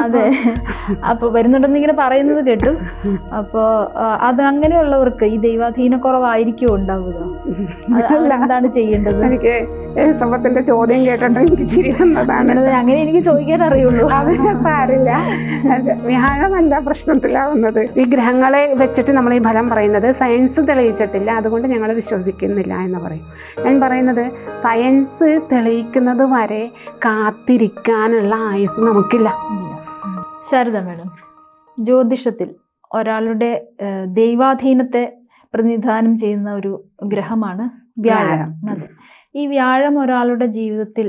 അതെ. അപ്പൊ വരുന്നുണ്ടെന്ന് ഇങ്ങനെ പറയുന്നത് കേട്ടു. അപ്പോ അത് അങ്ങനെയുള്ളവർക്ക് ഈ ദൈവാധീന കുറവായിരിക്കും ഉണ്ടാവുക എന്താണ് ചെയ്യേണ്ടത്? എനിക്ക് എലിസബത്തിന്റെ ചോദ്യം കേട്ടിട്ട് എനിക്ക് ചിരി വന്നതാണ് അങ്ങനെ എനിക്ക് ചോദിക്കാൻ അറിയുള്ളൂ. അത് സാരില്ല വ്യാഴമല്ല പ്രശ്നത്തിലാ വന്നത് ഈ ഗ്രഹങ്ങളെ വെച്ചിട്ട് നമ്മൾ ഈ ഫലം പറയുന്നത് സയൻസ് തെളിയിച്ചിട്ടില്ല അതുകൊണ്ട് ഞങ്ങൾ വിശ്വസിക്കുന്നില്ല എന്ന് പറയും. ഞാൻ പറയുന്നത് സയൻസ് തെളിയിക്കുന്നത് വരെ കാത്തിരിക്കാനുള്ള ആയുസ് നമുക്കില്ല. ശരദ മേഡം ജ്യോതിഷത്തിൽ ഒരാളുടെ ദൈവാധീനത്തെ പ്രതിനിധാനം ചെയ്യുന്ന ഒരു ഗ്രഹമാണ് വ്യാഴം. വ്യാഴം. അതെ. ഈ വ്യാഴം ഒരാളുടെ ജീവിതത്തിൽ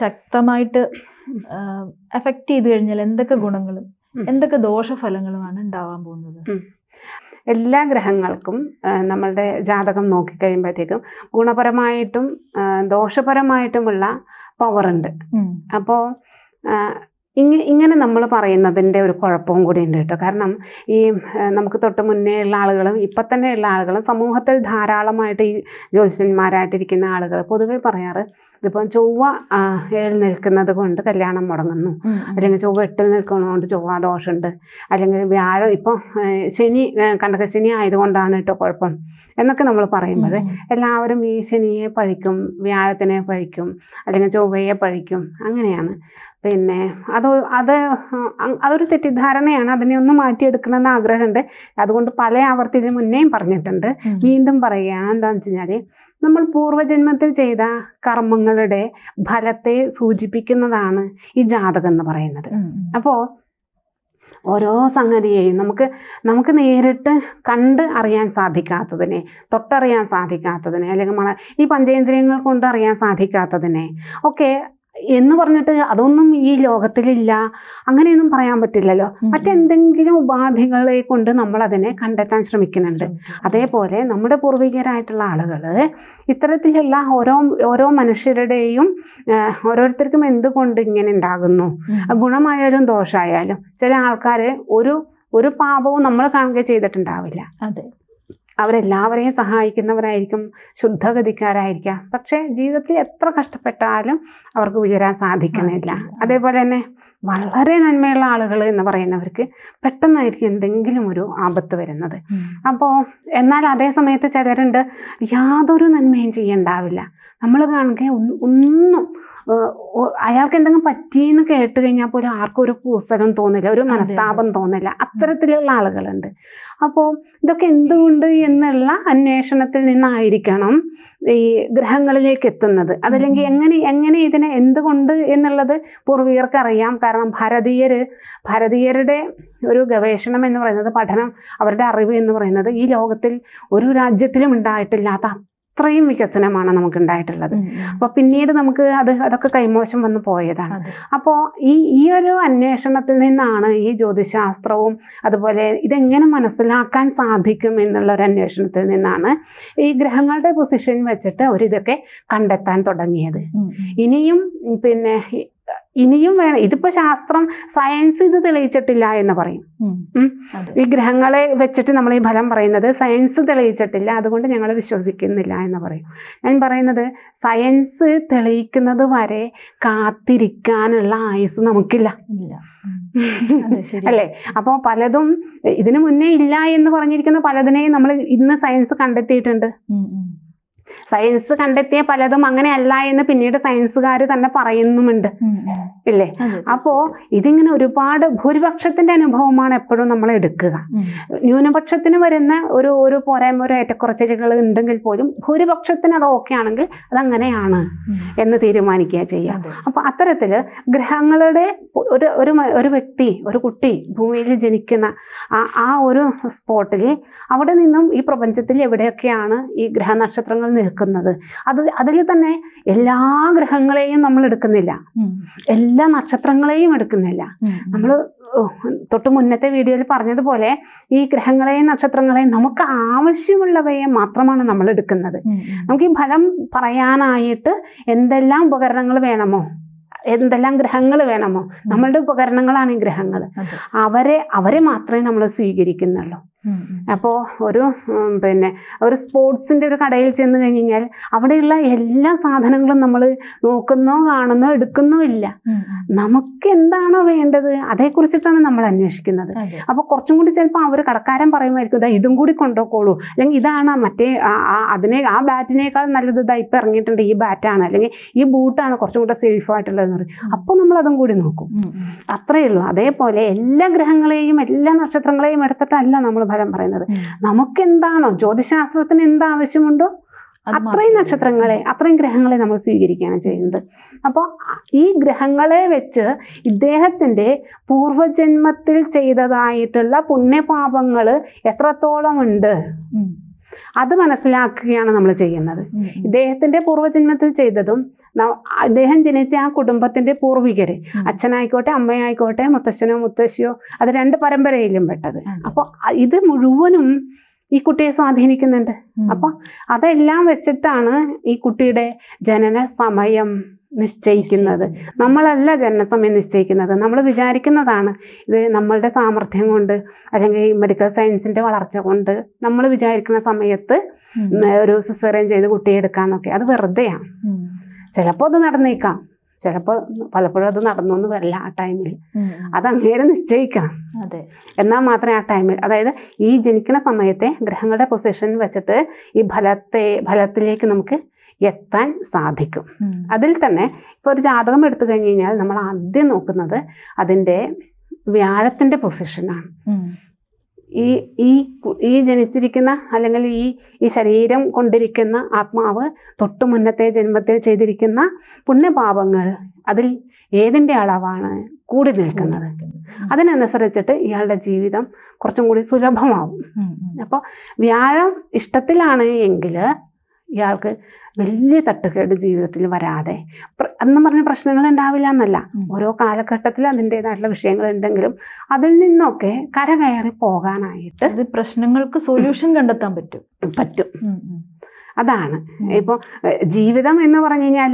ശക്തമായിട്ട് എഫക്റ്റ് ചെയ്ത് കഴിഞ്ഞാൽ എന്തൊക്കെ ഗുണങ്ങളും. എന്തൊക്കെ ദോഷഫലങ്ങളുമാണ് ഉണ്ടാവാൻ പോകുന്നത് എല്ലാ ഗ്രഹങ്ങൾക്കും നമ്മളുടെ ജാതകം നോക്കിക്കഴിയുമ്പോഴത്തേക്കും ഗുണപരമായിട്ടും ദോഷപരമായിട്ടുമുള്ള പവറുണ്ട്. അപ്പോൾ ഇങ്ങ ഇങ്ങനെ നമ്മൾ പറയുന്നതിന്റെ ഒരു കുഴപ്പവും കൂടി ഉണ്ട് കേട്ടോ. കാരണം ഈ നമുക്ക് തൊട്ട് മുന്നേ ഉള്ള ആളുകളും ഇപ്പം തന്നെ ഉള്ള ആളുകളും സമൂഹത്തിൽ ധാരാളമായിട്ട് ഈ ജ്യോത്സ്യന്മാരായിട്ടിരിക്കുന്ന ആളുകൾ പൊതുവേ പറയാറ് ഇതിപ്പം ചൊവ്വ ഏഴ് നിൽക്കുന്നത് കൊണ്ട് കല്യാണം മുടങ്ങുന്നു. അല്ലെങ്കിൽ ചൊവ്വ എട്ടിൽ നിൽക്കുന്നതുകൊണ്ട് ചൊവ്വ ദോഷമുണ്ട്. അല്ലെങ്കിൽ വ്യാഴം ഇപ്പം ശനി കണ്ടക കണ്ടകശനി ആയതുകൊണ്ടാണ് കേട്ടോ കുഴപ്പം എന്നൊക്കെ നമ്മൾ പറയുമ്പോൾ. എല്ലാവരും ഈ ശനിയെ പഴിക്കും വ്യാഴത്തിനെ പഴിക്കും അല്ലെങ്കിൽ ചൊവ്വയെ പഴിക്കും. അങ്ങനെയാണ്. പിന്നെ അത് അത് അതൊരു തെറ്റിദ്ധാരണയാണ്. അതിനെ ഒന്ന് മാറ്റിയെടുക്കണമെന്ന് ആഗ്രഹമുണ്ട്. അതുകൊണ്ട് പല ആവർത്തിയിലും മുന്നേയും പറഞ്ഞിട്ടുണ്ട്. വീണ്ടും പറയുകയാണ് എന്താണെന്ന് വെച്ച് കഴിഞ്ഞാൽ നമ്മൾ പൂർവജന്മത്തിൽ ചെയ്ത കർമ്മങ്ങളുടെ ഫലത്തെ സൂചിപ്പിക്കുന്നതാണ് ഈ ജാതകം എന്ന് പറയുന്നത്. അപ്പോൾ ഓരോ സംഗതിയെയും നമുക്ക് നമുക്ക് നേരിട്ട് കണ്ട് അറിയാൻ സാധിക്കാത്തതിനെ തൊട്ടറിയാൻ സാധിക്കാത്തതിനെ അല്ലെങ്കിൽ മണ ഈ പഞ്ചേന്ദ്രിയങ്ങൾ കൊണ്ട് അറിയാൻ സാധിക്കാത്തതിനെ ഒക്കെ എന്ന് പറഞ്ഞിട്ട് അതൊന്നും ഈ ലോകത്തിലില്ല. അങ്ങനെയൊന്നും പറയാൻ പറ്റില്ലല്ലോ. മറ്റെന്തെങ്കിലും ഉപാധികളെ കൊണ്ട് നമ്മൾ അതിനെ കണ്ടെത്താൻ ശ്രമിക്കുന്നുണ്ട്. അതേപോലെ നമ്മുടെ പൂർവികരായിട്ടുള്ള ആളുകൾ ഇത്തരത്തിലുള്ള ഓരോ ഓരോ മനുഷ്യരുടെയും ഓരോരുത്തർക്കും എന്തുകൊണ്ട് ഇങ്ങനെ ഉണ്ടാകുന്നു? ഗുണമായാലും ദോഷമായാലും ചില ആൾക്കാർ ഒരു ഒരു പാപവും നമ്മൾ കാണുക ചെയ്തിട്ടുണ്ടാവില്ല. അതെ. അവരെല്ലാവരെയും സഹായിക്കുന്നവരായിരിക്കും ശുദ്ധഗതിക്കാരായിരിക്കാം. പക്ഷേ ജീവിതത്തിൽ എത്ര കഷ്ടപ്പെട്ടാലും അവർക്ക് ഉയരാൻ സാധിക്കണില്ല അതേപോലെ തന്നെ വളരെ നന്മയുള്ള ആളുകൾ എന്ന് പറയുന്നവർക്ക് പെട്ടെന്നായിരിക്കും എന്തെങ്കിലും ഒരു ആപത്ത് വരുന്നത്. അപ്പോൾ എന്നാൽ അതേ സമയത്ത് ചിലരുണ്ട് യാതൊരു നന്മയും ചെയ്യണ്ടാവില്ല. നമ്മൾ കാണുക ഒന്നും അയാൾക്ക് എന്തെങ്കിലും പറ്റിയെന്ന് കേട്ട് കഴിഞ്ഞാൽ പോലും ആർക്കും ഒരു പൂസകം തോന്നില്ല ഒരു മനസ്താപം തോന്നില്ല. അത്തരത്തിലുള്ള ആളുകളുണ്ട്. അപ്പോൾ ഇതൊക്കെ എന്തുകൊണ്ട് എന്നുള്ള അന്വേഷണത്തിൽ നിന്നായിരിക്കണം ഈ ഗ്രഹങ്ങളിലേക്ക് എത്തുന്നത്. അതല്ലെങ്കിൽ എങ്ങനെ എങ്ങനെ ഇതിനെ എന്തുകൊണ്ട് എന്നുള്ളത് പൂർവികർക്ക് അറിയാം. കാരണം ഭാരതീയര് ഭാരതീയരുടെ ഒരു ഗവേഷണം എന്ന് പറയുന്നത് പഠനം അവരുടെ അറിവ് എന്ന് പറയുന്നത് ഈ ലോകത്തിൽ ഒരു രാജ്യത്തിലും ഉണ്ടായിട്ടില്ലാത്ത അത്രയും വികസനമാണ് നമുക്ക് ഉണ്ടായിട്ടുള്ളത്. അപ്പോൾ പിന്നീട് നമുക്ക് അത് അതൊക്കെ കൈമോശം വന്ന് പോയതാണ് അപ്പോ അപ്പോൾ ഈ ഈ ഒരു അന്വേഷണത്തിൽ നിന്നാണ് ഈ ജ്യോതിശാസ്ത്രവും അതുപോലെ ഇതെങ്ങനെ മനസ്സിലാക്കാൻ സാധിക്കും എന്നുള്ള ഒരു അന്വേഷണത്തിൽ നിന്നാണ് ഈ ഗ്രഹങ്ങളുടെ പൊസിഷൻ വെച്ചിട്ട് അവരിതൊക്കെ കണ്ടെത്താൻ തുടങ്ങിയത്. ഇനിയും പിന്നെ ഇനിയും വേണം. ഇതിപ്പോ ശാസ്ത്രം സയൻസ് ഇത് തെളിയിച്ചിട്ടില്ല എന്ന് പറയും. ഈ ഗ്രഹങ്ങളെ വെച്ചിട്ട് നമ്മൾ ഈ ഫലം പറയുന്നത് സയൻസ് തെളിയിച്ചിട്ടില്ല. അതുകൊണ്ട് ഞങ്ങൾ വിശ്വസിക്കുന്നില്ല എന്ന് പറയും. ഞാൻ പറയുന്നത് സയൻസ് തെളിയിക്കുന്നത് വരെ കാത്തിരിക്കാനുള്ള ആയുസ് നമുക്കില്ല. അല്ലേ? അപ്പോൾ പലതും ഇതിനു മുന്നേ ഇല്ല എന്ന് പറഞ്ഞിരിക്കുന്ന പലതിനെയും നമ്മൾ ഇന്ന് സയൻസ് കണ്ടെത്തിയിട്ടുണ്ട്. സയൻസ് കണ്ടെത്തിയ പലതും അങ്ങനെ അല്ല എന്ന് പിന്നീട് സയൻസുകാർ തന്നെ പറയുന്നുമുണ്ട്. ഇല്ലേ? അപ്പോ ഇതിങ്ങനെ ഒരുപാട് ഭൂരിപക്ഷത്തിന്റെ അനുഭവമാണ് എപ്പോഴും നമ്മൾ എടുക്കുക. ന്യൂനപക്ഷത്തിന് വരുന്ന ഒരു ഒരു പോരായ്മ ഒരു ഏറ്റക്കുറച്ചിലുകൾ ഉണ്ടെങ്കിൽ പോലും ഭൂരിപക്ഷത്തിന് അത് ഓക്കെ ആണെങ്കിൽ അതങ്ങനെയാണ് എന്ന് തീരുമാനിക്കുക ചെയ്യാം അപ്പൊ അപ്പോൾ അത്തരത്തിൽ ഗ്രഹങ്ങളുടെ ഒരു ഒരു ഒരു വ്യക്തി ഒരു കുട്ടി ഭൂമിയിൽ ജനിക്കുന്ന ആ ആ ഒരു സ്പോട്ടിൽ അവിടെ നിന്നും ഈ പ്രപഞ്ചത്തിൽ എവിടെയൊക്കെയാണ് ഈ ഗ്രഹനക്ഷത്രങ്ങൾ നിൽക്കുന്നത്. അത് അതിൽ തന്നെ എല്ലാ ഗ്രഹങ്ങളെയും നമ്മൾ എടുക്കുന്നില്ല. എല്ലാ നക്ഷത്രങ്ങളെയും എടുക്കുന്നില്ല. നമ്മൾ തൊട്ട് മുന്നത്തെ വീഡിയോയിൽ പറഞ്ഞതുപോലെ ഈ ഗ്രഹങ്ങളെയും നക്ഷത്രങ്ങളെയും നമുക്ക് ആവശ്യമുള്ളവയെ മാത്രമാണ് നമ്മൾ എടുക്കുന്നത്. നമുക്ക് ഈ ഫലം പറയാനായിട്ട് എന്തെല്ലാം ഉപകരണങ്ങൾ വേണമോ? എന്തെല്ലാം ഗ്രഹങ്ങൾ വേണമോ? നമ്മളുടെ ഉപകരണങ്ങളാണ് ഈ ഗ്രഹങ്ങൾ. അവരെ അവരെ മാത്രമേ നമ്മൾ സ്വീകരിക്കുന്നുള്ളൂ. അപ്പോൾ ഒരു പിന്നെ ഒരു സ്പോർട്സിന്റെ ഒരു കടയിൽ ചെന്ന് കഴിഞ്ഞ് കഴിഞ്ഞാൽ അവിടെയുള്ള എല്ലാ സാധനങ്ങളും നമ്മൾ നോക്കുന്നോ കാണുന്നോ എടുക്കുന്നോ ഇല്ല. നമുക്ക് എന്താണോ വേണ്ടത് അതേക്കുറിച്ചിട്ടാണ് നമ്മൾ അന്വേഷിക്കുന്നത്. അപ്പോൾ കുറച്ചും കൂടി ചിലപ്പോൾ അവർ കടക്കാരൻ പറയുമായിരിക്കും ഇതാ ഇതും കൂടി കൊണ്ടുപോക്കോളൂ അല്ലെങ്കിൽ ഇതാണ് മറ്റേ അതിനെ ആ ബാറ്റിനേക്കാൾ നല്ലത് ഇതാ ഇപ്പം ഇറങ്ങിയിട്ടുണ്ട് ഈ ബാറ്റാണ്. അല്ലെങ്കിൽ ഈ ബൂട്ടാണ് കുറച്ചും കൂടെ സേഫ് ആയിട്ടുള്ളതെന്ന് പറയും. അപ്പോൾ നമ്മൾ അതും കൂടി നോക്കും. അത്രയേ ഉള്ളൂ. അതേപോലെ എല്ലാ ഗ്രഹങ്ങളെയും എല്ലാ നക്ഷത്രങ്ങളെയും എടുത്തിട്ടല്ല നമ്മൾ ഫലം പറയുന്നത്. ഉം. നമുക്ക് എന്താണോ ജ്യോതിശാസ്ത്രത്തിന് എന്ത് ആവശ്യമുണ്ടോ അത് അത്രയും നക്ഷത്രങ്ങളെ അത്രയും ഗ്രഹങ്ങളെ നമ്മൾ സ്വീകരിക്കുകയാണ് ചെയ്യുന്നത്. അപ്പോൾ ഈ ഗ്രഹങ്ങളെ വെച്ച് ഇദ്ദേഹത്തിന്റെ പൂർവജന്മത്തിൽ ചെയ്തതായിട്ടുള്ള പുണ്യപാപങ്ങൾ എത്രത്തോളം ഉണ്ട്? അത് മനസ്സിലാക്കുകയാണ് നമ്മൾ ചെയ്യുന്നത്. ഇദ്ദേഹത്തിന്റെ പൂർവജന്മത്തിൽ ചെയ്തതും അദ്ദേഹം ജനിച്ച ആ കുടുംബത്തിന്റെ പൂർവികര്. അച്ഛനായിക്കോട്ടെ അമ്മയായിക്കോട്ടെ മുത്തശ്ശനോ മുത്തശ്ശിയോ അത് രണ്ട് പരമ്പരയിലും പെട്ടത്. അപ്പൊ അപ്പോൾ ഇത് മുഴുവനും ഈ കുട്ടിയെ സ്വാധീനിക്കുന്നുണ്ട്. അപ്പൊ അപ്പോൾ അതെല്ലാം വെച്ചിട്ടാണ് ഈ കുട്ടിയുടെ ജനന സമയം നിശ്ചയിക്കുന്നത്. നമ്മളല്ല ജനനസമയം നിശ്ചയിക്കുന്നത്. നമ്മൾ വിചാരിക്കുന്നതാണ് ഇത് നമ്മളുടെ സാമർഥ്യം കൊണ്ട് അല്ലെങ്കിൽ മെഡിക്കൽ സയൻസിന്റെ വളർച്ച കൊണ്ട് നമ്മൾ വിചാരിക്കുന്ന സമയത്ത് ഒരു സിസേറിയൻ ചെയ്ത് കുട്ടിയെ എടുക്കാന്നൊക്കെ. അത് വെറുതെയാണ്. ചിലപ്പോൾ അത് നടന്നേക്കാം ചിലപ്പോൾ പലപ്പോഴും അത് നടന്നു എന്ന് വരില്ല ആ ടൈമിൽ. അത് അങ്ങേരെ നിശ്ചയിക്കണം അതെ എന്നാൽ മാത്രമേ ആ ടൈമിൽ അതായത് ഈ ജനിക്കുന്ന സമയത്തെ ഗ്രഹങ്ങളുടെ പൊസിഷൻ വെച്ചിട്ട് ഈ ഫലത്തെ ഫലത്തിലേക്ക് നമുക്ക് എത്താൻ സാധിക്കും. അതിൽ തന്നെ ഇപ്പോൾ ഒരു ജാതകം എടുത്തു കഴിഞ്ഞ് കഴിഞ്ഞാൽ നമ്മൾ ആദ്യം നോക്കുന്നത് അതിന്റെ വ്യാഴത്തിന്റെ പൊസിഷനാണ്. ഈ ഈ ഈ ജനിച്ചിരിക്കുന്ന അല്ലെങ്കിൽ ഈ ഈ ശരീരം കൊണ്ടിരിക്കുന്ന ആത്മാവ് തൊട്ടു മുന്നത്തെ ജന്മത്തിൽ ചെയ്തിരിക്കുന്ന പുണ്യപാപങ്ങൾ അതിൽ ഏതിന്റെ അളവാണ് കൂടി നിൽക്കുന്നത് അതിനനുസരിച്ചിട്ട് ഇയാളുടെ ജീവിതം കുറച്ചും കൂടി സുലഭമാവും. അപ്പോൾ വ്യാഴം ഇഷ്ടത്തിലാണ് എങ്കിൽ ഇയാൾക്ക് വലിയ തട്ടുകേട് ജീവിതത്തിൽ വരാതെ. അന്ന് പറഞ്ഞ പ്രശ്നങ്ങൾ ഉണ്ടാവില്ല എന്നല്ല. ഓരോ കാലഘട്ടത്തിൽ അതിന്റെതായിട്ടുള്ള വിഷയങ്ങൾ ഉണ്ടെങ്കിലും അതിൽ നിന്നൊക്കെ കരകയറി പോകാനായിട്ട് പ്രശ്നങ്ങൾക്ക് സൊല്യൂഷൻ കണ്ടെത്താൻ പറ്റും. പറ്റും. അതാണ്. ഇപ്പോൾ ജീവിതം എന്ന് പറഞ്ഞു കഴിഞ്ഞാൽ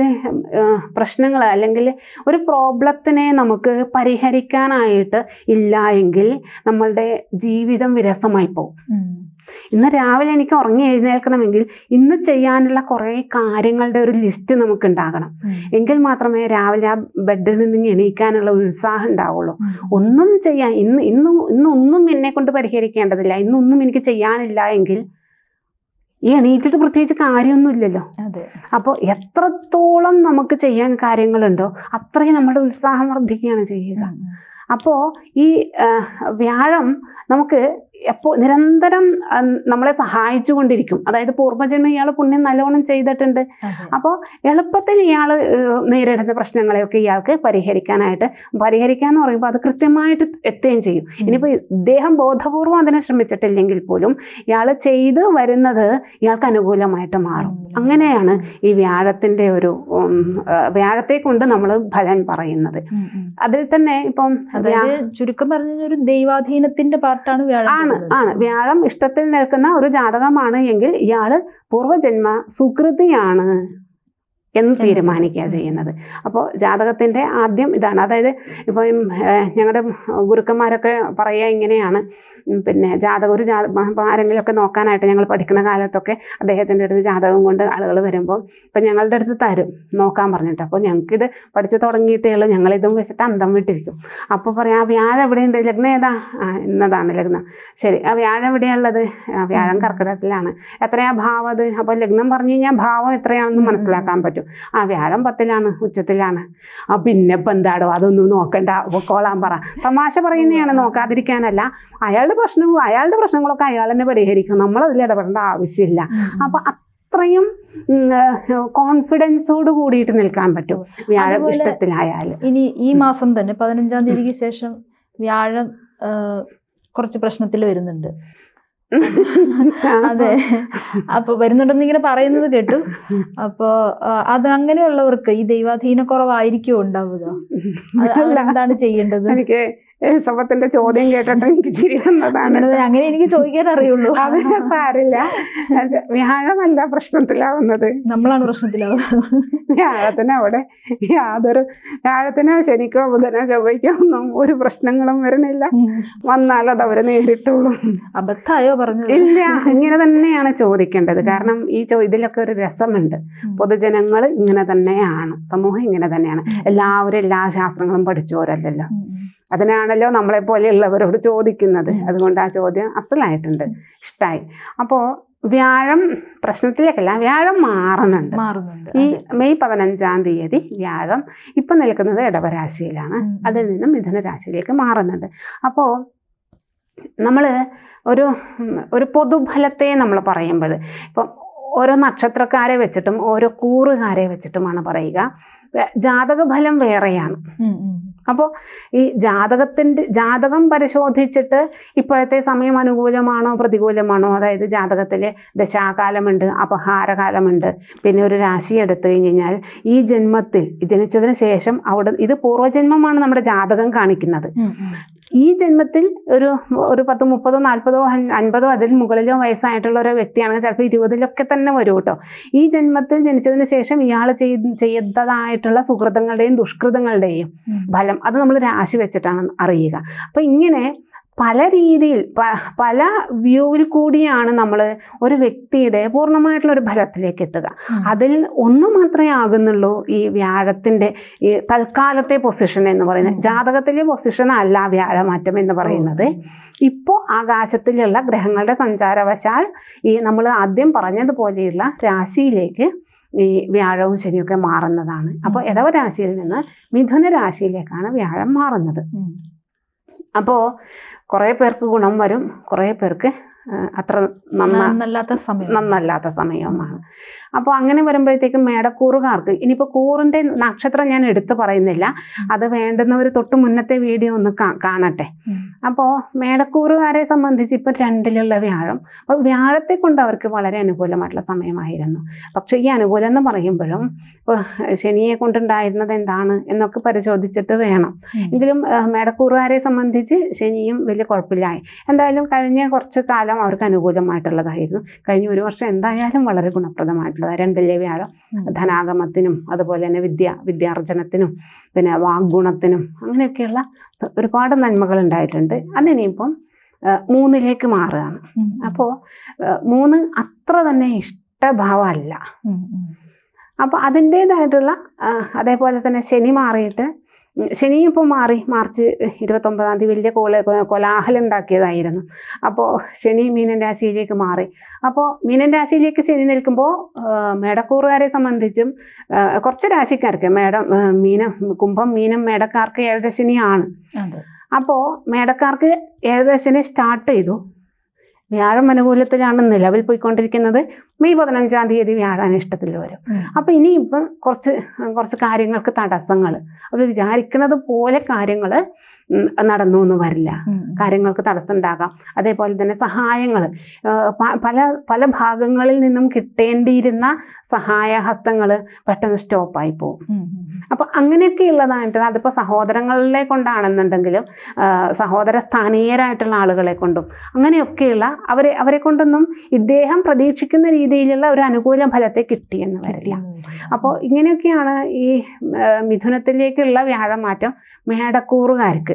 പ്രശ്നങ്ങൾ അല്ലെങ്കിൽ ഒരു പ്രോബ്ലത്തിനെ നമുക്ക് പരിഹരിക്കാനായിട്ട് ഇല്ല എങ്കിൽ നമ്മളുടെ ജീവിതം വിരസമായി പോകും. ഇന്ന് രാവിലെ എനിക്ക് ഉറങ്ങി എഴുന്നേൽക്കണമെങ്കിൽ ഇന്ന് ചെയ്യാനുള്ള കുറേ കാര്യങ്ങളുടെ ഒരു ലിസ്റ്റ് നമുക്ക് ഉണ്ടാകണം. എങ്കിൽ മാത്രമേ രാവിലെ ആ ബെഡിൽ നിന്ന് എണീക്കാനുള്ള ഉത്സാഹം ഉണ്ടാവുള്ളൂ. ഒന്നും ചെയ്യാൻ ഇന്ന് ഇന്ന് ഇന്നൊന്നും എന്നെ കൊണ്ട് പരിഹരിക്കേണ്ടതില്ല. ഇന്നൊന്നും എനിക്ക് ചെയ്യാനില്ല എങ്കിൽ ഈ എണീറ്റിട്ട് പ്രത്യേകിച്ച് കാര്യമൊന്നുമില്ലല്ലോ. അപ്പോൾ എത്രത്തോളം നമുക്ക് ചെയ്യാൻ കാര്യങ്ങളുണ്ടോ അത്രയും നമ്മുടെ ഉത്സാഹം വർദ്ധിക്കുകയാണ് ചെയ്യുക. അപ്പോൾ ഈ വ്യാഴം നമുക്ക് എപ്പോൾ നിരന്തരം നമ്മളെ സഹായിച്ചു കൊണ്ടിരിക്കും അതായത് പൂർവജന്മം ഇയാൾ പുണ്യം നല്ലോണം ചെയ്തിട്ടുണ്ട്. അപ്പോൾ എളുപ്പത്തിൽ ഇയാൾ നേരിടുന്ന പ്രശ്നങ്ങളെയൊക്കെ ഇയാൾക്ക് പരിഹരിക്കാനായിട്ട് പരിഹരിക്കുക എന്ന് പറയുമ്പോൾ അത് കൃത്യമായിട്ട് എത്തുകയും ചെയ്യും. ഇനിയിപ്പോൾ ഇദ്ദേഹം ബോധപൂർവം അതിനെ ശ്രമിച്ചിട്ടില്ലെങ്കിൽ പോലും ഇയാൾ ചെയ്ത് വരുന്നത് ഇയാൾക്ക് അനുകൂലമായിട്ട് മാറും. അങ്ങനെയാണ് ഈ വ്യാഴത്തിന്റെ ഒരു വ്യാഴത്തെ കൊണ്ട് നമ്മൾ ഫലം പറയുന്നത്. അതിൽ തന്നെ ഇപ്പം ചുരുക്കം പറഞ്ഞ ഒരു ദൈവാധീനത്തിന്റെ പാർട്ടാണ് വ്യാഴം. ആണ്. ആണ്. വ്യാഴം ഇഷ്ടത്തിൽ നിൽക്കുന്ന ഒരു ജാതകമാണ് എങ്കിൽ ഇയാൾ പൂർവജന്മ സുകൃതിയാണ് എന്ന് തീരുമാനിക്കുക ചെയ്യുന്നത്. അപ്പോൾ ജാതകത്തിന്റെ ആദ്യം ഇതാണ്. അതായത് ഇപ്പം ഞങ്ങളുടെ ഗുരുക്കന്മാരൊക്കെ പറയുക ഇങ്ങനെയാണ്. പിന്നെ ജാതകം ഒരു ജാത ഇപ്പം ആരെങ്കിലുമൊക്കെ നോക്കാനായിട്ട് ഞങ്ങൾ പഠിക്കുന്ന കാലത്തൊക്കെ അദ്ദേഹത്തിന്റെ അടുത്ത് ജാതകം കൊണ്ട് ആളുകൾ വരുമ്പോൾ ഇപ്പം ഞങ്ങളുടെ അടുത്ത് തരും നോക്കാൻ പറഞ്ഞിട്ട്. അപ്പോൾ ഞങ്ങൾക്കിത് പഠിച്ചു തുടങ്ങിയിട്ടേ ഉള്ളൂ ഞങ്ങളിതും വെച്ചിട്ട് അന്തം വിട്ടിരിക്കും. അപ്പോൾ പറയാം ആ വ്യാഴം എവിടെയുണ്ട്? ലഗ്നം ഏതാ? ആ ഇന്നതാണ് ലഗ്നം. ശരി ആ വ്യാഴം എവിടെയുള്ളത് വ്യാഴം കർക്കിടകത്തിലാണ്. എത്രയാ ഭാവം അത്? അപ്പോൾ ലഗ്നം പറഞ്ഞു കഴിഞ്ഞാൽ ഭാവം എത്രയാണെന്ന് മനസ്സിലാക്കാൻ പറ്റും. ആ വ്യാഴം പത്തിലാണ് ഉച്ചത്തിലാണ്. ആ പിന്നെ ഇപ്പം എന്താടോ? അതൊന്നും നോക്കണ്ട. കോളാൻ പറ. തമാശ പറയുന്നതാണ് നോക്കാതിരിക്കാനല്ല. അയാളുടെ പ്രശ്നവും അയാളുടെ പ്രശ്നങ്ങളൊക്കെ അയാൾ തന്നെ പരിഹരിക്കും നമ്മൾ അതിൽ ഇടപെടേണ്ട ആവശ്യമില്ല. അപ്പൊ അത്രയും കോൺഫിഡൻസോട് കൂടിയിട്ട് നിൽക്കാൻ പറ്റും. വ്യാഴം ഇഷ്ടത്തിലായാലും. ഇഷ്ടത്തിലായാൽ ഇനി ഈ മാസം തന്നെ പതിനഞ്ചാം തീയതിക്ക് ശേഷം വ്യാഴം കുറച്ച് പ്രശ്നത്തിൽ വരുന്നുണ്ട്. അതെ. അപ്പൊ വരുന്നുണ്ടെന്ന് ഇങ്ങനെ പറയുന്നത് കേട്ടു. അപ്പൊ അത് അങ്ങനെയുള്ളവർക്ക് ഈ ദൈവാധീന കുറവായിരിക്കും ഉണ്ടാവുക എന്താണ് ചെയ്യേണ്ടത്? എനിക്ക് എലിസബത്തിന്റെ ചോദ്യം കേട്ടിട്ട് എനിക്ക് ചിരി വന്നതാണ്. അങ്ങനെ എനിക്ക് ചോദിക്കാൻ അറിയുള്ളൂ. അത് സാരില്ല വ്യാഴമല്ല പ്രശ്നത്തിലാവുന്നത്. നമ്മളാണ് പ്രശ്നത്തിലാവുന്നത്. വ്യാഴത്തിന് അവിടെ യാതൊരു വ്യാഴത്തിനോ ശനിക്കോ ബുധനോ ചൊവ്വയ്ക്കോ ഒന്നും ഒരു പ്രശ്നങ്ങളും വരണില്ല. വന്നാൽ അത് അവർ നേരിട്ടുള്ളൂ അബദ്ധമായോ പറഞ്ഞു ഇല്ല ഇങ്ങനെ തന്നെയാണ് ചോദിക്കേണ്ടത്. കാരണം ഈ ചോ ഇതിലൊക്കെ ഒരു രസമുണ്ട്. പൊതുജനങ്ങൾ ഇങ്ങനെ തന്നെയാണ്. സമൂഹം ഇങ്ങനെ തന്നെയാണ്. എല്ലാവരും എല്ലാ ശാസ്ത്രങ്ങളും പഠിച്ചവരല്ലല്ലോ. അതിനാണല്ലോ നമ്മളെ പോലെയുള്ളവരോട് ചോദിക്കുന്നത്. അതുകൊണ്ട് ആ ചോദ്യം അസലായിട്ടുണ്ട്. ഇഷ്ടായി. അപ്പോൾ വ്യാഴം പ്രശ്നത്തിലേക്കല്ല വ്യാഴം മാറുന്നുണ്ട്. മാറുന്നുണ്ട്. ഈ. മെയ് പതിനഞ്ചാം തീയതി വ്യാഴം ഇപ്പം നിൽക്കുന്നത് ഇടവരാശിയിലാണ്. അതിൽ നിന്നും മിഥുന രാശിയിലേക്ക് മാറുന്നുണ്ട്. അപ്പോൾ നമ്മൾ ഒരു ഒരു പൊതുഫലത്തെ നമ്മൾ പറയുമ്പോൾ ഇപ്പം ഓരോ നക്ഷത്രക്കാരെ വെച്ചിട്ടും ഓരോ കൂറുകാരെ വെച്ചിട്ടുമാണ് പറയുക. ജാതക ഫലം വേറെയാണ്. അപ്പോൾ ഈ ജാതകത്തിന്റെ ജാതകം പരിശോധിച്ചിട്ട് ഇപ്പോഴത്തെ സമയം അനുകൂലമാണോ പ്രതികൂലമാണോ? അതായത് ജാതകത്തിലെ ദശാകാലമുണ്ട് അപഹാരകാലമുണ്ട്. പിന്നെ ഒരു രാശി എടുത്തു കഴിഞ്ഞ് കഴിഞ്ഞാൽ ഈ ജന്മത്തിൽ ജനിച്ചതിന് ശേഷം അവിടെ ഇത് പൂർവജന്മമാണ് നമ്മുടെ ജാതകം കാണിക്കുന്നത്. ഈ ജന്മത്തിൽ ഒരു ഒരു പത്ത് മുപ്പതോ നാൽപ്പതോ അൻ- അൻപതോ അതിൽ മുകളിലോ വയസ്സായിട്ടുള്ള ഒരു വ്യക്തിയാണെങ്കിൽ ചിലപ്പോൾ ഇരുപതിലൊക്കെ തന്നെ വരും കേട്ടോ. ഈ ജന്മത്തിൽ ജനിച്ചതിന് ശേഷം ഇയാൾ ചെയ് ചെയ്തതായിട്ടുള്ള സുഹൃതങ്ങളുടെയും ദുഷ്കൃതങ്ങളുടെയും ഫലം അത് നമ്മൾ രാശി വെച്ചിട്ടാണ് അറിയുക. അപ്പം ഇങ്ങനെ പല രീതിയിൽ പ- പല വ്യൂവിൽ കൂടിയാണ് നമ്മൾ ഒരു വ്യക്തിയുടെ പൂർണമായിട്ടുള്ള ഒരു ഫലത്തിലേക്ക് എത്തുക. അതിൽ ഒന്ന് മാത്രമേ ആകുന്നുള്ളൂ ഈ വ്യാഴത്തിന്റെ ഈ തൽക്കാലത്തെ പൊസിഷൻ എന്ന് പറയുന്നത്. ജാതകത്തിലെ പൊസിഷൻ അല്ല വ്യാഴമാറ്റം എന്ന് പറയുന്നത്. ഇപ്പോൾ ആകാശത്തിലുള്ള ഗ്രഹങ്ങളുടെ സഞ്ചാരവശാൽ ഈ നമ്മൾ ആദ്യം പറഞ്ഞതുപോലെയുള്ള രാശിയിലേക്ക് ഈ വ്യാഴവും ശനിയൊക്കെ മാറുന്നതാണ്. അപ്പോൾ ഉം. ഇടവ രാശിയിൽ നിന്ന് മിഥുന രാശിയിലേക്കാണ് വ്യാഴം മാറുന്നത്. അപ്പോൾ കുറേ പേർക്ക് ഗുണം വരും കുറേ പേർക്ക് അത്ര നന്നല്ലാത്ത സമയം. നന്നല്ലാത്ത സമയവുമാണ്. അപ്പോൾ അങ്ങനെ വരുമ്പോഴത്തേക്കും മേടക്കൂറുകാർക്ക് ഇനിയിപ്പോൾ കൂറിന്റെ നക്ഷത്രം ഞാൻ എടുത്തു പറയുന്നില്ല. അത് വേണ്ടുന്നവർ തൊട്ട് മുന്നത്തെ വീഡിയോ ഒന്ന് കാണട്ടെ. അപ്പോൾ മേടക്കൂറുകാരെ സംബന്ധിച്ച് ഇപ്പം രണ്ടിലുള്ള വ്യാഴം. അപ്പോൾ വ്യാഴത്തെ കൊണ്ട് അവർക്ക് വളരെ അനുകൂലമായിട്ടുള്ള സമയമായിരുന്നു. പക്ഷേ ഈ അനുകൂലം എന്ന് പറയുമ്പോഴും ഇപ്പോൾ ശനിയെ കൊണ്ടുണ്ടായിരുന്നത് എന്താണ് എന്നൊക്കെ പരിശോധിച്ചിട്ട് വേണം. എങ്കിലും മേടക്കൂറുകാരെ സംബന്ധിച്ച് ശനിയും വലിയ കുഴപ്പമില്ലായി. എന്തായാലും കഴിഞ്ഞ കുറച്ച് കാലം അവർക്ക് അനുകൂലമായിട്ടുള്ളതായിരുന്നു. കഴിഞ്ഞ ഒരു വർഷം എന്തായാലും വളരെ ഗുണപ്രദമായിട്ടുള്ളത് രണ്ടിലെ വ്യാഴം ധനാഗമത്തിനും അതുപോലെ തന്നെ വിദ്യ വിദ്യാർജനത്തിനും പിന്നെ വാഗ്ഗുണത്തിനും അങ്ങനെയൊക്കെയുള്ള ഒരുപാട് നന്മകൾ ഉണ്ടായിട്ടുണ്ട്. അതിനിപ്പം മൂന്നിലേക്ക് മാറുകയാണ്. അപ്പോ അപ്പോൾ മൂന്ന് അത്ര തന്നെ ഇഷ്ടഭാവമല്ല. അപ്പോൾ അതിന്റേതായിട്ടുള്ള അതേപോലെ തന്നെ ശനി മാറിയിട്ട് ഉം, ശനി ഇപ്പോൾ മാറി മാർച്ച് ഇരുപത്തൊമ്പതാം തീയതി വലിയ കോല കോലാഹലം ഉണ്ടാക്കിയതായിരുന്നു. അപ്പോൾ ശനി മീനൻ രാശിയിലേക്ക് മാറി. അപ്പോൾ മീനൻ രാശിയിലേക്ക് ശനി നിൽക്കുമ്പോൾ മേടക്കൂറുകാരെ സംബന്ധിച്ചും കുറച്ച് രാശിക്കാർക്ക് മേടം മീനം കുംഭം മീനം മേടക്കാർക്ക് ഏഴരശനിയാണ് അപ്പോൾ മേടക്കാർക്ക് ഏഴരശനി സ്റ്റാർട്ട് ചെയ്തു. വ്യാഴം അനുകൂലത്തിലാണ് നിലവിൽ പോയിക്കൊണ്ടിരിക്കുന്നത്. മെയ് പതിനഞ്ചാം തീയതി വ്യാഴാനിഷ്ടത്തിൽ വരും. അപ്പൊ അപ്പോൾ ഇനിയിപ്പം കുറച്ച് കുറച്ച് കാര്യങ്ങൾക്ക് തടസ്സങ്ങൾ അവർ വിചാരിക്കുന്നത് പോലെ കാര്യങ്ങൾ നടന്നു എന്ന് വരില്ല. കാര്യങ്ങൾക്ക് തടസ്സം ഉണ്ടാകാം അതേപോലെ തന്നെ സഹായങ്ങൾ പല പല ഭാഗങ്ങളിൽ നിന്നും കിട്ടേണ്ടിയിരുന്ന സഹായഹസ്തങ്ങൾ പെട്ടെന്ന് സ്റ്റോപ്പായി പോകും. അപ്പൊ അങ്ങനെയൊക്കെ ഉള്ളതായിട്ട് അതിപ്പോൾ സഹോദരങ്ങളെ കൊണ്ടാണെന്നുണ്ടെങ്കിലും സഹോദര സ്ഥാനീയരായിട്ടുള്ള ആളുകളെ കൊണ്ടും അങ്ങനെയൊക്കെയുള്ള അവരെ അവരെ കൊണ്ടൊന്നും ഇദ്ദേഹം പ്രതീക്ഷിക്കുന്ന രീതിയിലുള്ള ഒരു അനുകൂല ഫലത്തെ കിട്ടി കിട്ടിയെന്ന് വരില്ല. അപ്പോൾ ഇങ്ങനെയൊക്കെയാണ് ഈ മിഥുനത്തിലേക്കുള്ള വ്യാഴമാറ്റം മേടക്കൂറുകാർക്ക്.